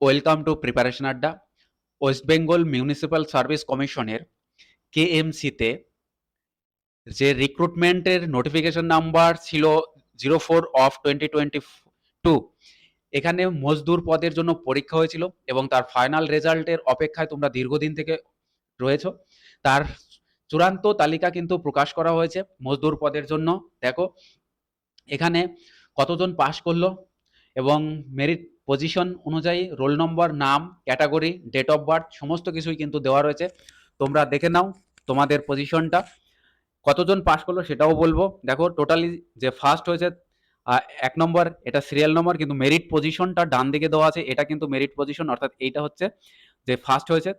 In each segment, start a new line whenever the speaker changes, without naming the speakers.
Welcome to preparation আড্ডা। West Bengal municipal service কমিশনের কেএমসিতে যে রিক্রুটমেন্টের নোটিফিকেশন নাম্বার ছিল zero four of twenty twenty two, এখানে মজদুর পদের জন্য পরীক্ষা হয়েছিল এবং তার ফাইনাল রেজাল্টের অপেক্ষায় তোমরা দীর্ঘদিন থেকে রয়েছো। তার চূড়ান্ত তালিকা কিন্তু প্রকাশ করা হয়েছে মজদুর পদের জন্য। দেখো, এখানে কতজন পাশ করল এবং মেরিট পজিশন অনুযায়ী রোল নম্বর নাম ক্যাটাগরি ডেট অফ বার্থ সমস্ত কিছুই কিন্তু দেওয়া রয়েছে। তোমরা দেখে নাও তোমাদের পজিশনটা কতজন পাস করল সেটাও বলব। দেখো টোটালি যে ফার্স্ট হয়েছে এক নম্বর এটা সিরিয়াল নম্বর কিন্তু মেরিট পজিশনটা ডান দিকে দেওয়া আছে। এটা কিন্তু মেরিট পজিশন অর্থাৎ এইটা হচ্ছে যে ফার্স্ট হয়েছে,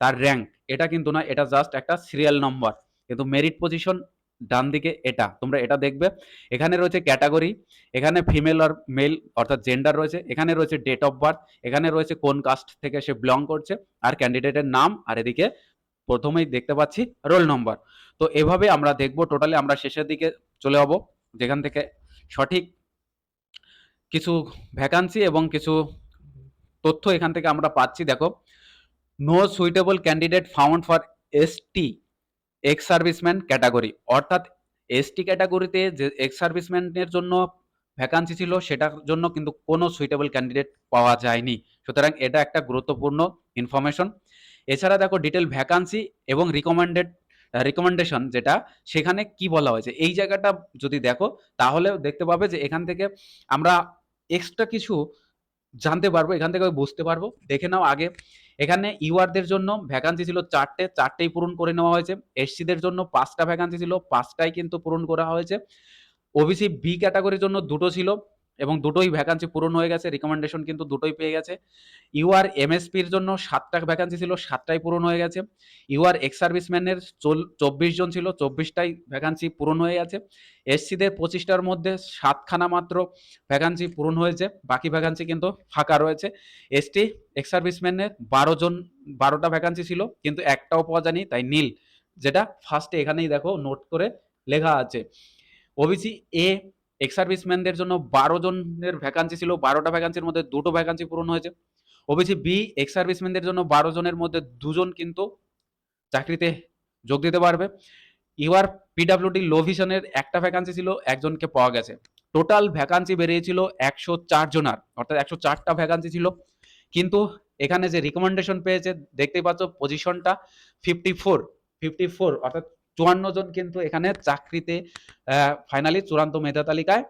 তার র্যাঙ্ক এটা কিন্তু না, এটা জাস্ট একটা সিরিয়াল নম্বর কিন্তু মেরিট পজিশন ডান দিকে এটা, তোমরা এটা দেখবে। এখানে রয়েছে ক্যাটাগরি, এখানে ফিমেল আর মেল, অর্থাৎ জেন্ডার রয়েছে, এখানে রয়েছে ডেট অফ বার্থ, এখানে রয়েছে কোন কাস্ট থেকে সে বিলং করছে, আর ক্যান্ডিডেটের নাম, আর এদিকে প্রথমেই দেখতে পাচ্ছি রোল নম্বর। তো এভাবে আমরা দেখব টোটালি, আমরা শেষের দিকে চলে যাব, যেখান থেকে সঠিক কিছু ভ্যাকান্সি এবং কিছু তথ্য এখান থেকে আমরা পাচ্ছি। দেখো no suitable candidate found for ST ex serviceman category অর্থাৎ এসটি ক্যাটাগরিতে যে এক্স সার্ভিসম্যানের জন্য ভ্যাকান্সি ছিল, সেটার জন্য কিন্তু কোনো সুইটেবল ক্যান্ডিডেট পাওয়া যায়নি। সুতরাং এটা একটা গুরুত্বপূর্ণ ইনফরমেশন এছাড়া দেখো ডিটেল ভ্যাকান্সি এবং রিকমেন্ডেড রিকমেন্ডেশন যেটা, সেখানে কি বলা হয়েছে? এই জায়গাটা যদি দেখো তাহলে দেখতে পাবে যে এখান থেকে আমরা এক্সট্রা কিছু জানতে পারব, এখান থেকে বুঝতে পারব। দেখে নাও আগে। এখানে ইউআরদের জন্য ভ্যাকান্সি ছিল চারটে, চারটেই পূরণ করে নেওয়া হয়েছে। এসসিদের জন্য পাঁচটা ভ্যাকান্সি ছিল, পাঁচটাই কিন্তু পূরণ করা হয়েছে। ওবিসি বি ক্যাটাগরির জন্য দুটো ছিল। এবং দুটোই ভ্যাকান্সি পূরণ হয়ে গেছে রিকমেন্ডেশন কিন্তু দুটোই পেয়ে গেছে। ইউআর এমএসপির জন্য সাতটা ভ্যাকান্সি ছিল, সাতটাই পূরণ হয়ে গেছে। ইউআর এক্স সার্ভিসম্যানের চব্বিশ জন ছিল, চব্বিশটাই ভ্যাকান্সি পূরণ হয়ে গেছে। এসসিদের পঁচিশটার মধ্যে সাতখানা মাত্র ভ্যাকান্সি পূরণ হয়েছে, বাকি ভ্যাকান্সি কিন্তু ফাঁকা রয়েছে। এসটি এক্স সার্ভিসম্যানের বারো জন, বারোটা ভ্যাকান্সি ছিল, কিন্তু একটাও পাওয়া যায়নি, তাই নীল, যেটা ফার্স্টে এখানেই দেখো নোট করে লেখা আছে। ওবিসি এ এক্স সার্ভিসম্যানদের জন্য বারো জনের ভ্যাকান্সি ছিল, বারোটা ভ্যাকান্সির মধ্যে দুটো ভ্যাকান্সি পূরণ হয়েছে। ওবিসি বি এক্স সার্ভিসম্যানদের জন্য বারো জনের মধ্যে দুজন কিন্তু চাকরিতে যোগ দিতে পারবে। ইউআর পিডাব্লিউডি লো ভিশনের একটা ভ্যাকান্সি ছিল, একজনকে পাওয়া গেছে। টোটাল ভ্যাকান্সি বেরিয়েছিল একশো চার জনার, অর্থাৎ একশো চারটা ভ্যাকান্সি ছিল। কিন্তু এখানে যে রিকমেন্ডেশন পেয়েছে, দেখতেই পাচ্ছ পজিশনটা ফিফটি ফোর ফিফটি ফোর অর্থাৎ চুয়ান্ন জন কিন্তু এখানে চাকরিতে ফাইনালি চূড়ান্ত মেধা তালিকায়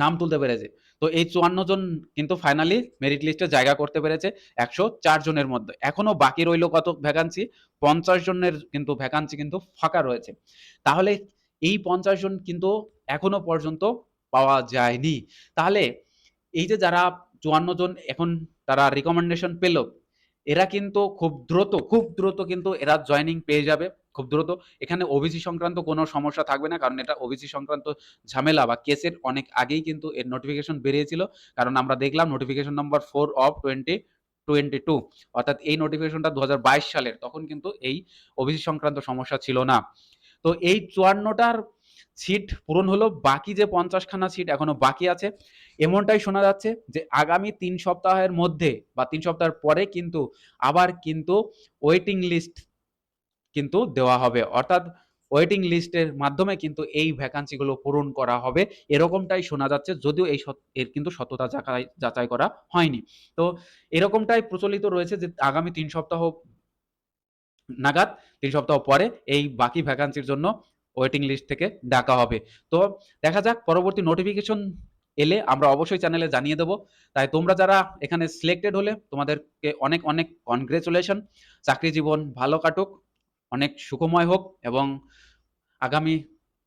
নাম তুলতে পেরেছে। তো এই চুয়ান্ন জন কিন্তু ফাইনালি মেরিট লিস্টে জায়গা করতে পেরেছে একশো চার জনের মধ্যে। এখনও বাকি রইল কত ভ্যাকান্সি পঞ্চাশ জনের কিন্তু ভ্যাকান্সি কিন্তু ফাঁকা রয়েছে। তাহলে এই পঞ্চাশ জন কিন্তু এখনও পর্যন্ত পাওয়া যায়নি। তাহলে এই যে যারা চুয়ান্ন জন এখন তারা রিকমেন্ডেশন পেল, এরা কিন্তু খুব দ্রুত খুব দ্রুত কিন্তু এরা জয়নিং পেয়ে যাবে। খুব দ্রুত। এখানে ওবিসি সংক্রান্ত কোনো সমস্যা থাকবে না, কারণ এটা ওবিসি সংক্রান্ত ঝামেলা বা কেসের অনেক আগেই কিন্তু এর নোটিফিকেশন বেরিয়েছিল। কারণ আমরা দেখলাম notification number four of twenty twenty two অর্থাৎ এই নোটিফিকেশনটা দু হাজার বাইশ সালের, তখন কিন্তু এই ওবিসি সংক্রান্ত সমস্যা ছিল না। তো এই চুয়ান্নটার সিট পূরণ হলো, বাকি যে পঞ্চাশখানা সিট এখনও বাকি আছে। এমনটাই শোনা যাচ্ছে যে আগামী তিন সপ্তাহের মধ্যে বা তিন সপ্তাহের পরে কিন্তু আবার কিন্তু ওয়েটিং লিস্ট কিন্তু দেওয়া হবে। অর্থাৎ ওয়েটিং লিস্টের মাধ্যমে কিন্তু এই ভ্যাকান্সিগুলো পূরণ করা হবে। এরকমটাই শোনা যাচ্ছে, যদিও এই এর কিন্তু যাচাই যাচাই করা হয়নি। তো এরকমটাই প্রচলিত রয়েছে যে আগামী তিন সপ্তাহ নাগাদ, তিন সপ্তাহ পরে এই বাকি ভ্যাকান্সির জন্য ওয়েটিং লিস্ট থেকে ডাকা হবে। তো দেখা যাক, পরবর্তী নোটিফিকেশন এলে আমরা অবশ্যই চ্যানেলে জানিয়ে দেবো। তাই তোমরা যারা এখানে সিলেক্টেড হলে তোমাদেরকে অনেক অনেক কনগ্রেচুলেশন চাকরি জীবন ভালো কাটুক। অনেক সুখময় হোক এবং আগামী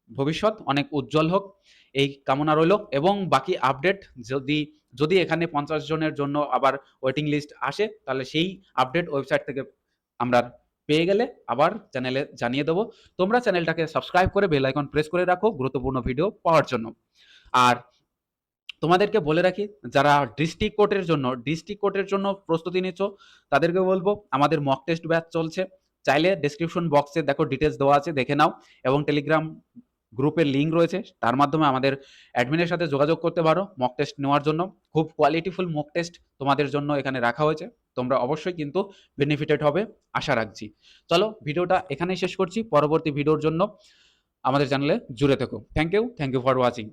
ভবিষ্যৎ অনেক উজ্জ্বল হোক। এই কামনা রইল এবং বাকি আপডেট যদি যদি এখানে পঞ্চাশ জনের জন্য আবার ওয়েটিং লিস্ট আসে, তাহলে সেই আপডেট ওয়েবসাইট থেকে আমরা পেয়ে গেলে আবার চ্যানেলে জানিয়ে দেবো। তোমরা চ্যানেলটাকে সাবস্ক্রাইব করে বেল আইকন প্রেস করে রাখো গুরুত্বপূর্ণ ভিডিও পাওয়ার জন্য। আর তোমাদেরকে বলে রাখি, যারা ডিস্ট্রিক্ট কোর্টের জন্য ডিস্ট্রিক্ট কোর্টের জন্য প্রস্তুতি নিচ্ছ, তাদেরকে বলব, আমাদের মক টেস্ট ব্যাচ চলছে। চাইলে ডিসক্রিপশন বক্সে দেখো ডিটেলস দেওয়া আছে, দেখে নাও। এবং টেলিগ্রাম গ্রুপের লিঙ্ক রয়েছে, তার মাধ্যমে আমাদের অ্যাডমিনের সাথে যোগাযোগ করতে পারো মক টেস্ট নেওয়ার জন্য। খুব কোয়ালিটিফুল মক টেস্ট তোমাদের জন্য এখানে রাখা হয়েছে। তোমরা অবশ্যই কিন্তু বেনিফিটেড হবে, আশা রাখছি। চলো, ভিডিওটা এখানেই শেষ করছি। পরবর্তী ভিডিওর জন্য আমাদের চ্যানেলে জুড়ে থেকো। Thank you thank you for watching